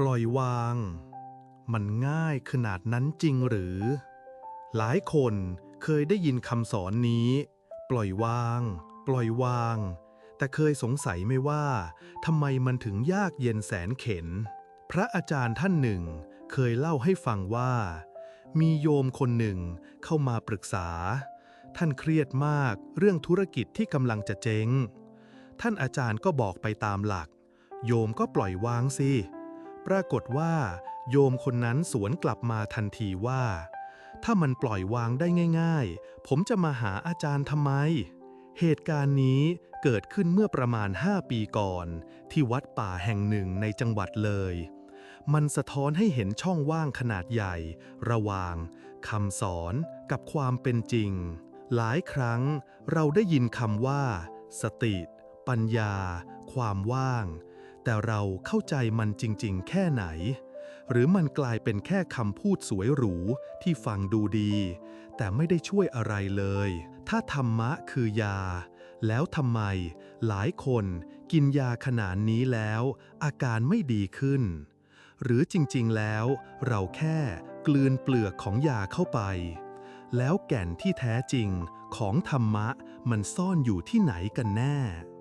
ปล่อยวาง มันง่ายขนาดนั้นจริงหรือ หลายคนเคยได้ยินคำสอนนี้ ปล่อยวาง ปล่อยวาง แต่เคยสงสัยไหมว่าทำไมมันถึงยากเย็นแสนเข็น พระอาจารย์ท่านหนึ่ง เคยเล่าให้ฟังว่า มีโยมคนหนึ่งเข้ามาปรึกษา ท่านเครียดมากเรื่องธุรกิจที่กำลังจะเจ๊ง ท่านอาจารย์ก็บอกไปตามหลัก โยมก็ปล่อยวางสิ ปรากฏว่า โยมคนนั้นสวนกลับมาทันทีว่า ถ้ามันปล่อยวางได้ง่าย ๆ ผมจะมาหาอาจารย์ทำไม เหตุการณ์นี้เกิดขึ้นเมื่อประมาณ 5 ปีก่อน ที่วัดป่าแห่งหนึ่งในจังหวัดเลย มันสะท้อนให้เห็นช่องว่างขนาดใหญ่ ระหว่างคำสอนกับความเป็นจริง หลายครั้งเราได้ยินคำว่า สติ ปัญญา ความว่าง แต่เราเข้าใจมันจริง ๆ แค่ไหน หรือมันกลายเป็นแค่คำพูดสวยหรู ที่ฟังดูดี แต่ไม่ได้ช่วยอะไรเลย ถ้าธรรมะคือยา แล้วทำไม หลายคนกินยาขนาดนี้แล้ว อาการไม่ดีขึ้น หรือจริง ๆ แล้ว เราแค่กลืนเปลือกของยาเข้าไป แล้วแก่นที่แท้จริงของธรรมะมันซ่อนอยู่ที่ไหนกันแน่